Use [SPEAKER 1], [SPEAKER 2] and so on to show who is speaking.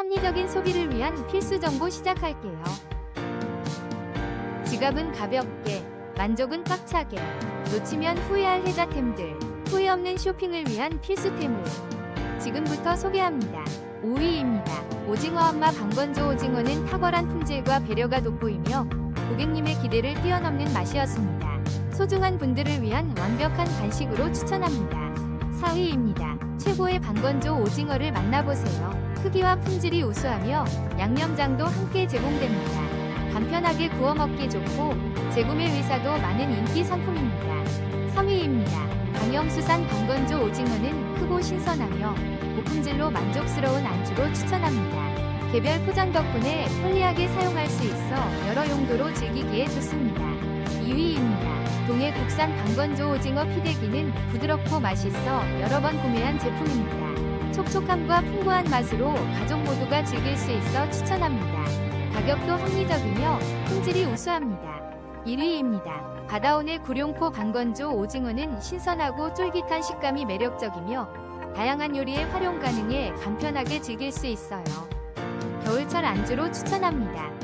[SPEAKER 1] 합리적인 소비를 위한 필수 정보 시작할게요. 지갑은 가볍게, 만족은 꽉차게, 놓치면 후회할 혜자템들, 후회 없는 쇼핑을 위한 필수템을 지금부터 소개합니다. 5위입니다. 오징어 엄마 방건조 오징어는 탁월한 품질과 배려가 돋보이며 고객님의 기대를 뛰어넘는 맛이었습니다. 소중한 분들을 위한 완벽한 간식으로 추천합니다. 4위입니다. 최고의 방건조 오징어를 만나보세요. 크기와 품질이 우수하며 양념장도 함께 제공됩니다. 간편하게 구워 먹기 좋고 재구매 의사도 많은 인기 상품입니다. 3위입니다. 강영수산 방건조 오징어는 크고 신선하며 고품질로 만족스러운 안주로 추천합니다. 개별 포장 덕분에 편리하게 사용할 수 있어 여러 용도로 즐기기에 좋습니다. 2위입니다. 동해 국산 방건조 오징어 피대기는 부드럽고 맛있어 여러 번 구매한 제품입니다. 촉촉함과 풍부한 맛으로 가족 모두가 즐길 수 있어 추천합니다. 가격도 합리적이며 품질이 우수합니다. 1위입니다. 바다온의 구룡포 방건조 오징어는 신선하고 쫄깃한 식감이 매력적이며 다양한 요리에 활용 가능해 간편하게 즐길 수 있어요. 겨울철 안주로 추천합니다.